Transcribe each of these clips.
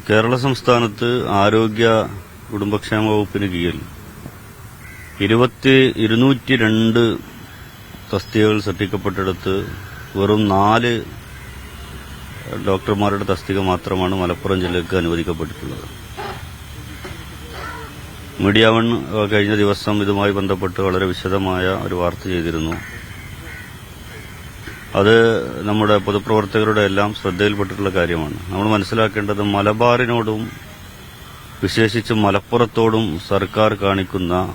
കേരള സംസ്ഥാനത്ത് ആരോഗ്യ കുടുംബക്ഷേമ വകുപ്പിന് കീഴിൽ ഇരുപത്തി ഇരുന്നൂറ്റി രണ്ട് തസ്തികകൾ സൃഷ്ടിക്കപ്പെട്ടെടുത്ത് വെറും നാല് ഡോക്ടർമാരുടെ തസ്തിക മാത്രമാണ് മലപ്പുറം ജില്ലയ്ക്ക് അനുവദിക്കപ്പെട്ടിട്ടുള്ളത്. മീഡിയ വൺ കഴിഞ്ഞ ദിവസം ഇതുമായി ബന്ധപ്പെട്ട് വളരെ വിശദമായ ഒരു വാർത്ത ചെയ്തിരുന്നു. അത് നമ്മുടെ പൊതുപ്രവർത്തകരുടെ എല്ലാം ശ്രദ്ധയിൽപ്പെട്ടിട്ടുള്ള കാര്യമാണ്. നമ്മൾ മനസ്സിലാക്കേണ്ടത് മലബാറിനോടും വിശേഷിച്ച് മലപ്പുറത്തോടും സർക്കാർ കാണിക്കുന്ന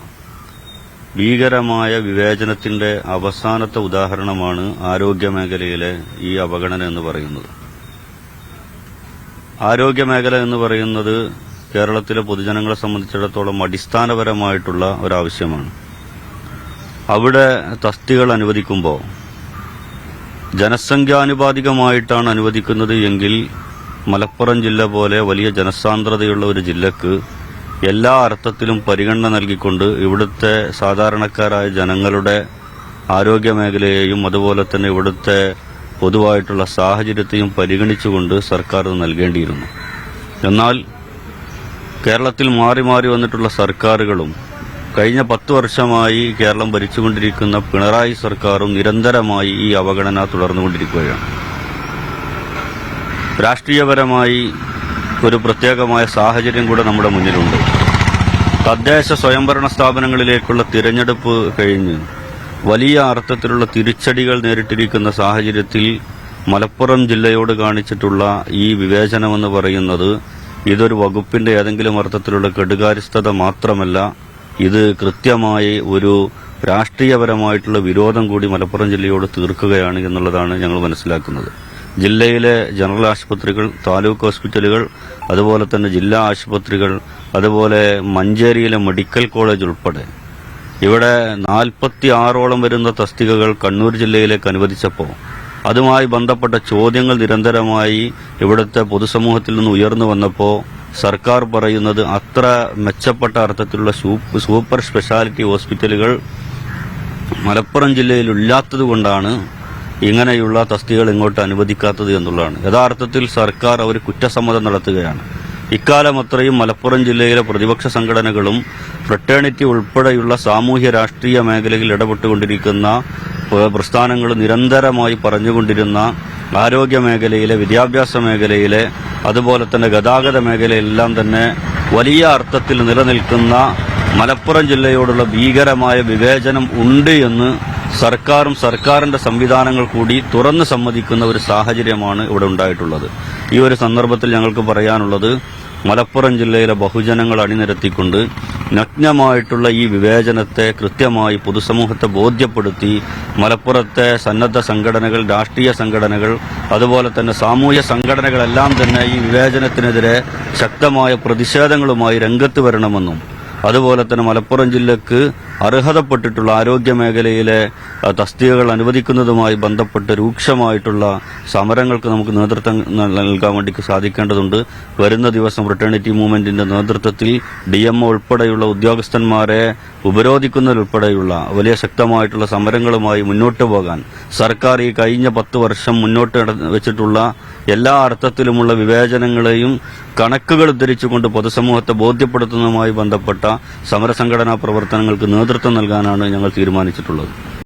ഭീകരമായ വിവേചനത്തിന്റെ അവസാനത്തെ ഉദാഹരണമാണ് ആരോഗ്യ മേഖലയിലെ ഈ അവഗണന എന്ന് പറയുന്നത്. ആരോഗ്യ മേഖല എന്ന് പറയുന്നത് കേരളത്തിലെ പൊതുജനങ്ങളെ സംബന്ധിച്ചിടത്തോളം അടിസ്ഥാനപരമായിട്ടുള്ള ഒരാവശ്യമാണ്. അവിടെ തസ്തികൾ അനുവദിക്കുമ്പോൾ ജനസംഖ്യാനുപാതികമായിട്ടാണ് അനുവദിക്കുന്നത് എങ്കിൽ മലപ്പുറം ജില്ല പോലെ വലിയ ജനസാന്ദ്രതയുള്ള ഒരു ജില്ലക്ക് എല്ലാ അർത്ഥത്തിലും പരിഗണന നൽകിക്കൊണ്ട് ഇവിടുത്തെ സാധാരണക്കാരായ ജനങ്ങളുടെ ആരോഗ്യ മേഖലയെയും അതുപോലെ തന്നെ ഇവിടുത്തെ പൊതുവായിട്ടുള്ള സാഹചര്യത്തെയും പരിഗണിച്ചുകൊണ്ട് സർക്കാർ നൽകേണ്ടിയിരുന്നു. എന്നാൽ കേരളത്തിൽ മാറി മാറി വന്നിട്ടുള്ള സർക്കാരുകളും കഴിഞ്ഞ പത്തു വർഷമായി കേരളം ഭരിച്ചുകൊണ്ടിരിക്കുന്ന പിണറായി സർക്കാരും നിരന്തരമായി ഈ അവഗണന തുടർന്നുകൊണ്ടിരിക്കുകയാണ്. രാഷ്ട്രീയപരമായി ഒരു പ്രത്യേകമായ സാഹചര്യം കൂടെ നമ്മുടെ മുന്നിലുണ്ട്. തദ്ദേശ സ്വയംഭരണ സ്ഥാപനങ്ങളിലേക്കുള്ള തിരഞ്ഞെടുപ്പ് കഴിഞ്ഞ് വലിയ അർത്ഥത്തിലുള്ള തിരിച്ചടികൾ നേരിട്ടിരിക്കുന്ന സാഹചര്യത്തിൽ മലപ്പുറം ജില്ലയോട് കാണിച്ചിട്ടുള്ള ഈ വിവേചനമെന്ന് പറയുന്നത് ഇതൊരു വകുപ്പിന്റെ ഏതെങ്കിലും അർത്ഥത്തിലുള്ള കെടുകാര്യസ്ഥത മാത്രമല്ല ഇത് കൃത്യമായി ഒരു രാഷ്ട്രീയപരമായിട്ടുള്ള വിരോധം കൂടി മലപ്പുറം ജില്ലയോട് തീർക്കുകയാണ് എന്നുള്ളതാണ് ഞങ്ങൾ മനസ്സിലാക്കുന്നത്. ജില്ലയിലെ ജനറൽ ആശുപത്രികൾ താലൂക്ക് ഹോസ്പിറ്റലുകൾ അതുപോലെ തന്നെ ജില്ലാ ആശുപത്രികൾ അതുപോലെ മഞ്ചേരിയിലെ മെഡിക്കൽ കോളേജ് ഉൾപ്പെടെ. ഇവിടെ നാൽപ്പത്തി ആറോളം വരുന്ന തസ്തികകൾ കണ്ണൂർ ജില്ലയിലേക്ക് അനുവദിച്ചപ്പോൾ അതുമായി ബന്ധപ്പെട്ട ചോദ്യങ്ങൾ നിരന്തരമായി ഇവിടുത്തെ പൊതുസമൂഹത്തിൽ നിന്ന് ഉയർന്നു വന്നപ്പോൾ സർക്കാർ പറയുന്നത് അത്ര മെച്ചപ്പെട്ട അർത്ഥത്തിലുള്ള സൂപ്പർ സ്പെഷ്യാലിറ്റി ഹോസ്പിറ്റലുകൾ മലപ്പുറം ജില്ലയിൽ ഇല്ലാത്തതുകൊണ്ടാണ് ഇങ്ങനെയുള്ള തസ്തികൾ ഇങ്ങോട്ട് അനുവദിക്കാത്തത് എന്നുള്ളതാണ്. യഥാർത്ഥത്തിൽ സർക്കാർ അവർ കുറ്റസമ്മതം നടത്തുകയാണ്. ഇക്കാലം അത്രയും മലപ്പുറം ജില്ലയിലെ പ്രതിപക്ഷ സംഘടനകളും ഫ്രട്ടേണിറ്റി ഉൾപ്പെടെയുള്ള സാമൂഹ്യ രാഷ്ട്രീയ മേഖലയിൽ ഇടപെട്ടുകൊണ്ടിരിക്കുന്ന പ്രസ്ഥാനങ്ങൾ നിരന്തരമായി പറഞ്ഞുകൊണ്ടിരുന്ന ആരോഗ്യ മേഖലയിലെ വിദ്യാഭ്യാസ മേഖലയിലെ അതുപോലെ തന്നെ ഗതാഗത മേഖലയിലെല്ലാം തന്നെ വലിയ അർത്ഥത്തിൽ നിലനിൽക്കുന്ന മലപ്പുറം ജില്ലയോടുള്ള ഭീകരമായ വിവേചനം ഉണ്ട് എന്ന് സർക്കാരും സർക്കാരിന്റെ സംവിധാനങ്ങൾ കൂടി തുറന്ന് സമ്മതിക്കുന്ന ഒരു സാഹചര്യമാണ് ഇവിടെ ഉണ്ടായിട്ടുള്ളത്. ഈ ഒരു സന്ദർഭത്തിൽ ഞങ്ങൾക്ക് പറയാനുള്ളത് മലപ്പുറം ജില്ലയിലെ ബഹുജനങ്ങൾ അണിനിരത്തിക്കൊണ്ട് നഗ്നമായിട്ടുള്ള ഈ വിവേചനത്തെ കൃത്യമായി പൊതുസമൂഹത്തെ ബോധ്യപ്പെടുത്തി മലപ്പുറത്തെ സന്നദ്ധ സംഘടനകൾ രാഷ്ട്രീയ സംഘടനകൾ അതുപോലെ തന്നെ സാമൂഹ്യ സംഘടനകളെല്ലാം തന്നെ ഈ വിവേചനത്തിനെതിരെ ശക്തമായ പ്രതിഷേധങ്ങളുമായി രംഗത്ത് വരണമെന്നും അതുപോലെ തന്നെ മലപ്പുറം ജില്ലക്ക് അർഹതപ്പെട്ടിട്ടുള്ള ആരോഗ്യ മേഖലയിലെ തസ്തികകൾ അനുവദിക്കുന്നതുമായി ബന്ധപ്പെട്ട് രൂക്ഷമായിട്ടുള്ള സമരങ്ങൾക്ക് നമുക്ക് നേതൃത്വം നൽകാൻ വേണ്ടി സാധിക്കേണ്ടതുണ്ട്. വരുന്ന ദിവസം ഫ്രട്ടേണിറ്റി മൂവ്മെന്റിന്റെ നേതൃത്വത്തിൽ ഡി എം ഉൾപ്പെടെയുള്ള ഉദ്യോഗസ്ഥന്മാരെ ഉപരോധിക്കുന്നതിലുൾപ്പെടെയുള്ള വലിയ ശക്തമായിട്ടുള്ള സമരങ്ങളുമായി മുന്നോട്ട് പോകാൻ സർക്കാർ ഈ കഴിഞ്ഞ പത്ത് വർഷം മുന്നോട്ട് വെച്ചിട്ടുള്ള എല്ലാ അർത്ഥത്തിലുമുള്ള വിവേചനങ്ങളെയും കണക്കുകൾ ഉദ്ധരിച്ചുകൊണ്ട് പൊതുസമൂഹത്തെ ബോധ്യപ്പെടുത്തുന്നതുമായി ബന്ധപ്പെട്ട സമരസംഘടനാ പ്രവർത്തനങ്ങൾക്ക് നേതൃത്വം നൽകാനാണ് ഞങ്ങൾ തീരുമാനിച്ചിട്ടുള്ളത്.